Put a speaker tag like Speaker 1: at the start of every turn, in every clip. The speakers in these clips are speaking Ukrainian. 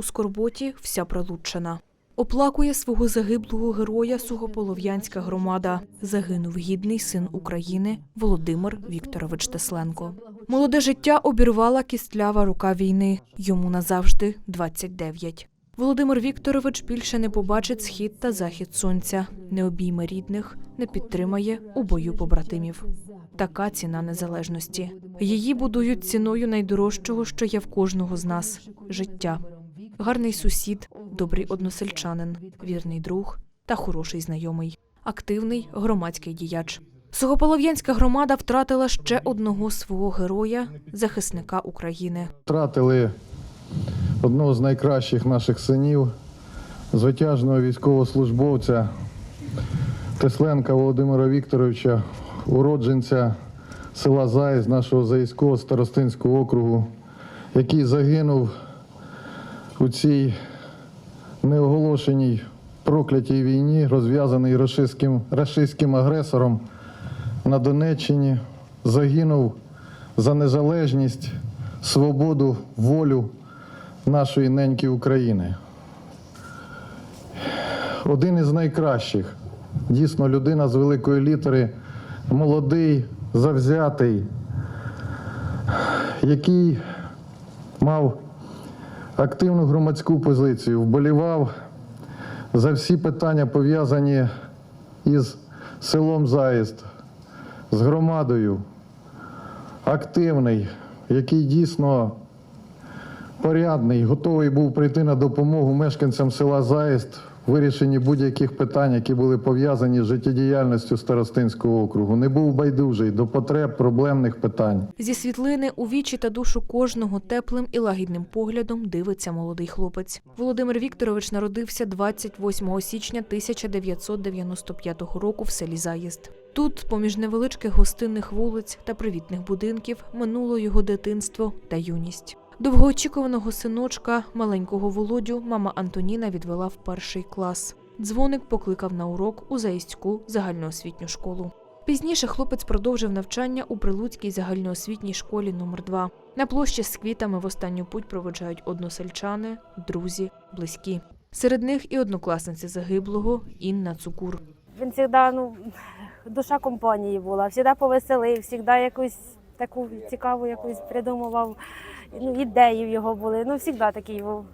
Speaker 1: у скорботі вся Прилуччина. Оплакує свого загиблого героя Сухополов'янська громада. Загинув гідний син України Володимир Вікторович Тесленко. Молоде життя обірвала кістлява рука війни. Йому назавжди 29. Володимир Вікторович більше не побачить схід та захід сонця, не обійме рідних, не підтримає у бою побратимів. Така ціна незалежності. Її будують ціною найдорожчого, що є в кожного з нас життя. Гарний сусід, добрий односельчанин, вірний друг та хороший знайомий, активний громадський діяч. Сухополов'янська громада втратила ще одного свого героя, захисника України.
Speaker 2: Втратили одного з найкращих наших синів, звитяжного військовослужбовця Тесленка Володимира Вікторовича, уродженця села Заїз нашого Заїзького старостинського округу, який загинув у цій неоголошеній проклятій війні, розв'язаній рашистським, рашистським агресором на Донеччині, загинув за незалежність, свободу, волю нашої неньки України. Один із найкращих, дійсно, людина з великої літери, молодий, завзятий, який мав активну громадську позицію, вболівав за всі питання, пов'язані із селом Заїзд, з громадою, активний, який дійсно порядний, готовий був прийти на допомогу мешканцям села Заїзд вирішенні будь-яких питань, які були пов'язані з життєдіяльністю Старостинського округу. Не був байдужий до потреб проблемних питань.
Speaker 1: Зі світлини у вічі та душу кожного теплим і лагідним поглядом дивиться молодий хлопець. Володимир Вікторович народився 28 січня 1995 року в селі Заїзд. Тут, поміж невеличких гостинних вулиць та привітних будинків, минуло його дитинство та юність. Довгоочікуваного синочка, маленького Володю, мама Антоніна відвела в перший клас. Дзвоник покликав на урок у Заїздську загальноосвітню школу. Пізніше хлопець продовжив навчання у Прилуцькій загальноосвітній школі номер 2 На площі з квітами в останню путь проведжають односельчани, друзі, близькі. Серед них і однокласниці загиблого Інна Цукур.
Speaker 3: Він завжди ну, душа компанії була, завжди повеселив, завжди якусь таку цікаву якусь придумував. Ну, ідеї в його були. Ну, завжди такий був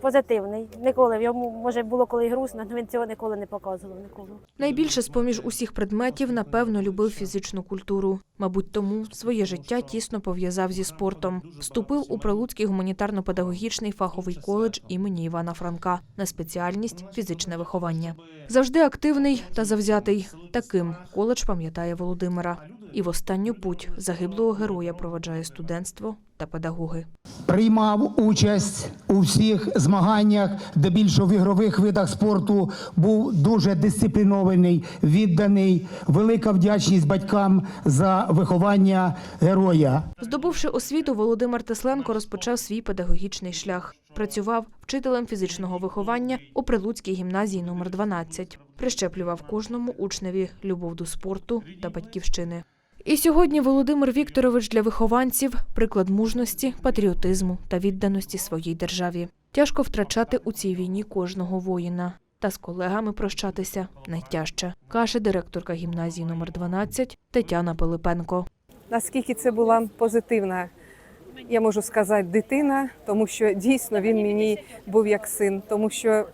Speaker 3: позитивний. Ніколи в йому, може, було коли й грустно, але він цього ніколи не показував ніколи.
Speaker 1: Найбільше з-поміж усіх предметів, напевно, любив фізичну культуру. Мабуть, тому своє життя тісно пов'язав зі спортом. Вступив у Прилуцький гуманітарно-педагогічний фаховий коледж імені Івана Франка на спеціальність фізичне виховання. Завжди активний та завзятий. Таким коледж пам'ятає Володимира. І в останню путь загиблого героя проведжає студентство та педагоги.
Speaker 4: приймав участь у всіх змаганнях, де більше в ігрових видах спорту був дуже дисциплінований, відданий. Велика вдячність батькам за виховання героя.
Speaker 1: Здобувши освіту, Володимир Тесленко розпочав свій педагогічний шлях. Працював вчителем фізичного виховання у Прилуцькій гімназії номер 12 Прищеплював кожному учневі любов до спорту та батьківщини. І сьогодні Володимир Вікторович для вихованців приклад мужності, патріотизму та відданості своїй державі. Тяжко втрачати у цій війні кожного воїна. Та з колегами прощатися найтяжче, каже директорка гімназії номер 12 Тетяна Пилипенко.
Speaker 5: наскільки це була позитивна, я можу сказати, дитина, тому що дійсно він мені був як син, тому що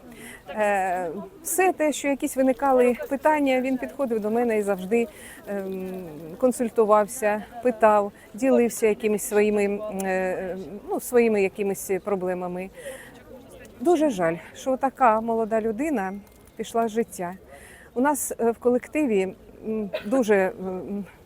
Speaker 5: все те, що якісь виникали питання, він підходив до мене і завжди ем, консультувався, питав, ділився якимись своїми, е, ну, своїми якимись проблемами. Дуже жаль, що така молода людина пішла з життя. У нас е, в колективі дуже,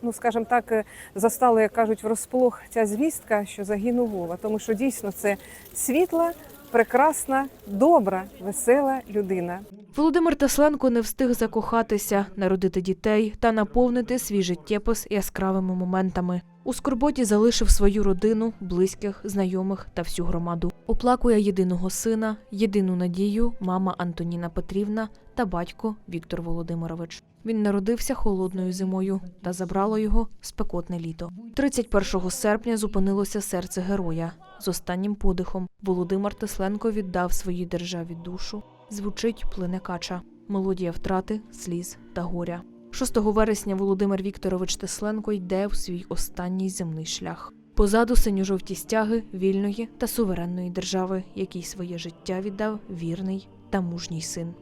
Speaker 5: ну скажімо так, е, застало, як кажуть, врозполох ця звістка, що загинув Вова, тому що дійсно це світла, прекрасна, добра, весела людина.
Speaker 1: Володимир Тесленко не встиг закохатися, народити дітей та наповнити свій життєпис яскравими моментами. У скорботі залишив свою родину, близьких, знайомих та всю громаду. Оплакує єдиного сина, єдину надію мама Антоніна Петрівна та батько Віктор Володимирович. Він народився холодною зимою та забрало його спекотне літо. 31 серпня зупинилося серце героя. З останнім подихом Володимир Тесленко віддав своїй державі душу. Звучить плине кача, мелодія втрати, сліз та горя. 6 вересня Володимир Вікторович Тесленко йде у свій останній земний шлях. Позаду синьо-жовті стяги вільної та суверенної держави, якій своє життя віддав вірний та мужній син.